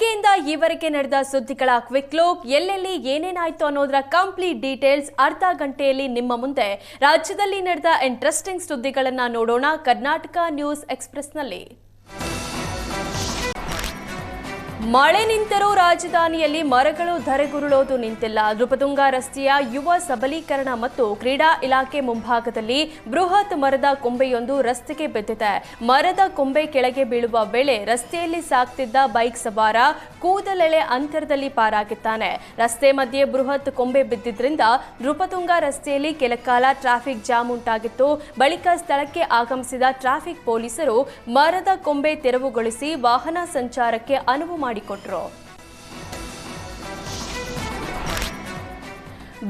ಬೆಳಗ್ಗೆಯಿಂದ ಈವರೆಗೆ ನಡೆದ ಸುದ್ದಿಗಳ ಕ್ವಿಕ್ ಲುಕ್ ಎಲ್ಲೆಲ್ಲಿ ಏನೇನಾಯ್ತು ಅನ್ನೋದರ ಕಂಪ್ಲೀಟ್ ಡೀಟೇಲ್ಸ್ ಅರ್ಧ ಗಂಟೆಯಲ್ಲಿ ನಿಮ್ಮ ಮುಂದೆ. ರಾಜ್ಯದಲ್ಲಿ ನಡೆದ ಇಂಟ್ರೆಸ್ಟಿಂಗ್ ಸುದ್ದಿಗಳನ್ನು ನೋಡೋಣ ಕರ್ನಾಟಕ ನ್ಯೂಸ್ ಎಕ್ಸ್ಪ್ರೆಸ್ನಲ್ಲಿ ಮಳೆ ನಿಂತರೂ ರಾಜಧಾನಿಯಲ್ಲಿ ಮರಗಳು ಧರೆಗುರುಳೋದು ನಿಂತಿಲ್ಲ. ನೃಪತುಂಗ ರಸ್ತೆಯ ಯುವ ಸಬಲೀಕರಣ ಮತ್ತು ಕ್ರೀಡಾ ಇಲಾಖೆ ಮುಂಭಾಗದಲ್ಲಿ ಬೃಹತ್ ಮರದ ಕೊಂಬೆಯೊಂದು ರಸ್ತೆಗೆ ಬಿದ್ದಿದೆ. ಮರದ ಕೊಂಬೆ ಕೆಳಗೆ ಬೀಳುವ ವೇಳೆ ರಸ್ತೆಯಲ್ಲಿ ಸಾಕ್ತಿದ್ದ ಬೈಕ್ ಸವಾರ ಕೂದಲೆಳೆ ಅಂತರದಲ್ಲಿ ಪಾರಾಗಿದ್ದಾನೆ. ರಸ್ತೆ ಮಧ್ಯೆ ಬೃಹತ್ ಕೊಂಬೆ ಬಿದ್ದಿದ್ರಿಂದ ನೃಪತುಂಗ ರಸ್ತೆಯಲ್ಲಿ ಕೆಲಕಾಲ ಟ್ರಾಫಿಕ್ ಜಾಮ್ ಉಂಟಾಗಿತ್ತು. ಬಳಿಕ ಸ್ಥಳಕ್ಕೆ ಆಗಮಿಸಿದ ಟ್ರಾಫಿಕ್ ಪೊಲೀಸರು ಮರದ ಕೊಂಬೆ ತೆರವುಗೊಳಿಸಿ ವಾಹನ ಸಂಚಾರಕ್ಕೆ ಅನುವು ಮಾಡಿಕೊಟ್ರು.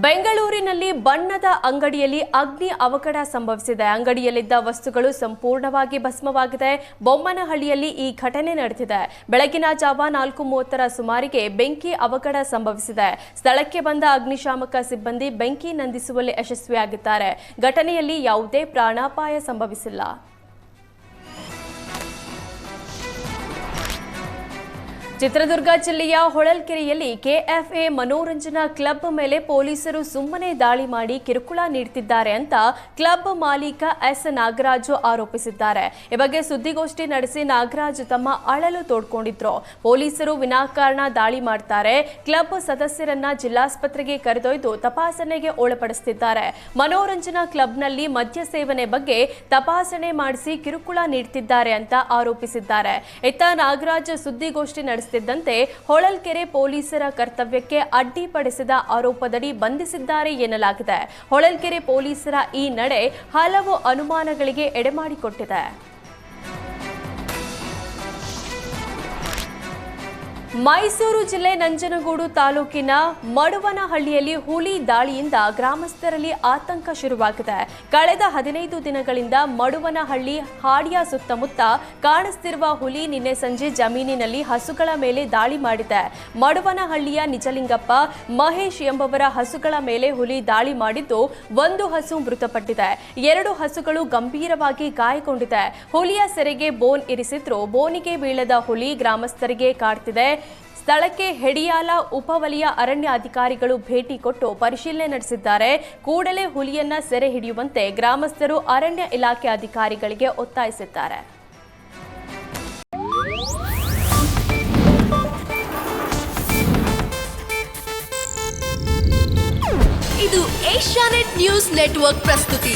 ಬೆಂಗಳೂರಿನಲ್ಲಿ ಬಣ್ಣದ ಅಂಗಡಿಯಲ್ಲಿ ಅಗ್ನಿ ಅವಘಡ ಸಂಭವಿಸಿದೆ. ಅಂಗಡಿಯಲ್ಲಿದ್ದ ವಸ್ತುಗಳು ಸಂಪೂರ್ಣವಾಗಿ ಭಸ್ಮವಾಗಿದೆ. ಬೊಮ್ಮನಹಳ್ಳಿಯಲ್ಲಿ ಈ ಘಟನೆ ನಡೆದಿದೆ. ಬೆಳಗಿನ ಜಾವ ನಾಲ್ಕು ಮೂವತ್ತರ ಸುಮಾರಿಗೆ ಬೆಂಕಿ ಅವಘಡ ಸಂಭವಿಸಿದೆ. ಸ್ಥಳಕ್ಕೆ ಬಂದ ಅಗ್ನಿಶಾಮಕ ಸಿಬ್ಬಂದಿ ಬೆಂಕಿ ನಂದಿಸುವಲ್ಲಿ ಯಶಸ್ವಿಯಾಗಿದ್ದಾರೆ. ಘಟನೆಯಲ್ಲಿ ಯಾವುದೇ ಪ್ರಾಣಾಪಾಯ ಸಂಭವಿಸಿಲ್ಲ. ಚಿತ್ರದುರ್ಗ ಜಿಲ್ಲೆಯ ಹೊಳಲ್ಕೆರೆಯಲ್ಲಿ ಕೆಎಫ್ಎ ಮನೋರಂಜನಾ ಕ್ಲಬ್ ಮೇಲೆ ಪೊಲೀಸರು ಸುಮ್ಮನೆ ದಾಳಿ ಮಾಡಿ ಕಿರುಕುಳ ನೀಡುತ್ತಿದ್ದಾರೆ ಅಂತ ಕ್ಲಬ್ ಮಾಲೀಕ ಎಸ್ ನಾಗರಾಜು ಆರೋಪಿಸಿದ್ದಾರೆ. ಈ ಬಗ್ಗೆ ಸುದ್ದಿಗೋಷ್ಠಿ ನಡೆಸಿ ನಾಗರಾಜ್ ತಮ್ಮ ಅಳಲು ತೋಡ್ಕೊಂಡಿದ್ರು. ಪೊಲೀಸರು ವಿನಾಕಾರಣ ದಾಳಿ ಮಾಡ್ತಾರೆ. ಕ್ಲಬ್ ಸದಸ್ಯರನ್ನ ಜಿಲ್ಲಾಸ್ಪತ್ರೆಗೆ ಕರೆದೊಯ್ದು ತಪಾಸಣೆಗೆ ಒಳಪಡಿಸುತ್ತಿದ್ದಾರೆ ಮನೋರಂಜನಾ ಕ್ಲಬ್ನಲ್ಲಿ ಮದ್ಯ ಸೇವನೆ ಬಗ್ಗೆ ತಪಾಸಣೆ ಮಾಡಿಸಿ ಕಿರುಕುಳ ನೀಡುತ್ತಿದ್ದಾರೆ ಅಂತ ಆರೋಪಿಸಿದ್ದಾರೆ. ಇತ್ತ ನಾಗರಾಜ್ ಸುದ್ದಿಗೋಷ್ಠಿ ನಡೆಸುತ್ತಿದ್ದಂತೆ ಹೊಳಲ್ಕೆರೆ ಪೊಲೀಸರ ಕರ್ತವ್ಯಕ್ಕೆ ಅಡ್ಡಿಪಡಿಸಿದ ಆರೋಪದಡಿ ಬಂಧಿಸಿದ್ದಾರೆ ಎನ್ನಲಾಗಿದೆ. ಹೊಳಲ್ಕೆರೆ ಪೊಲೀಸರ ಈ ನಡೆ ಹಲವು ಅನುಮಾನಗಳಿಗೆ ಎಡೆಮಾಡಿಕೊಟ್ಟಿದೆ. ಮೈಸೂರು ಜಿಲ್ಲೆ ನಂಜನಗೂಡು ತಾಲೂಕಿನ ಮಡುವನಹಳ್ಳಿಯಲ್ಲಿ ಹುಲಿ ದಾಳಿಯಿಂದ ಗ್ರಾಮಸ್ಥರಲ್ಲಿ ಆತಂಕ ಶುರುವಾಗಿದೆ. ಕಳೆದ ಹದಿನೈದು ದಿನಗಳಿಂದ ಮಡುವನಹಳ್ಳಿ ಹಾಡಿಯ ಸುತ್ತಮುತ್ತ ಕಾಣಿಸ್ತಿರುವ ಹುಲಿ ನಿನ್ನೆ ಸಂಜೆ ಜಮೀನಿನಲ್ಲಿ ಹಸುಗಳ ಮೇಲೆ ದಾಳಿ ಮಾಡಿದೆ. ಮಡುವನಹಳ್ಳಿಯ ನಿಜಲಿಂಗಪ್ಪ ಮಹೇಶ್ ಎಂಬವರ ಹಸುಗಳ ಮೇಲೆ ಹುಲಿ ದಾಳಿ ಮಾಡಿದ್ದು ಒಂದು ಹಸು ಮೃತಪಟ್ಟಿದೆ. ಎರಡು ಹಸುಗಳು ಗಂಭೀರವಾಗಿ ಗಾಯಗೊಂಡಿದೆ. ಹುಲಿಯ ಸೆರೆಗೆ ಬೋನ್ ಇರಿಸಿದ್ರು. ಬೋನಿಗೆ ಬೀಳದ ಹುಲಿ ಗ್ರಾಮಸ್ಥರಿಗೆ ಕಾಡ್ತಿದೆ. ಸ್ಥಳಕ್ಕೆ ಹೆಡಿಯಾಲ ಉಪವಲಯ ಅರಣ್ಯ ಅಧಿಕಾರಿಗಳು ಭೇಟಿ ಕೊಟ್ಟು ಪರಿಶೀಲನೆ ನಡೆಸಿದ್ದಾರೆ. ಕೂಡಲೇ ಹುಲಿಯನ್ನ ಸೆರೆ ಹಿಡಿಯುವಂತೆ ಗ್ರಾಮಸ್ಥರು ಅರಣ್ಯ ಇಲಾಖೆ ಅಧಿಕಾರಿಗಳಿಗೆ ಒತ್ತಾಯಿಸಿದ್ದಾರೆ. ಇದು ಏಷ್ಯಾನೆಟ್ ನ್ಯೂಸ್ ನೆಟ್ವರ್ಕ್ ಪ್ರಸ್ತುತಿ.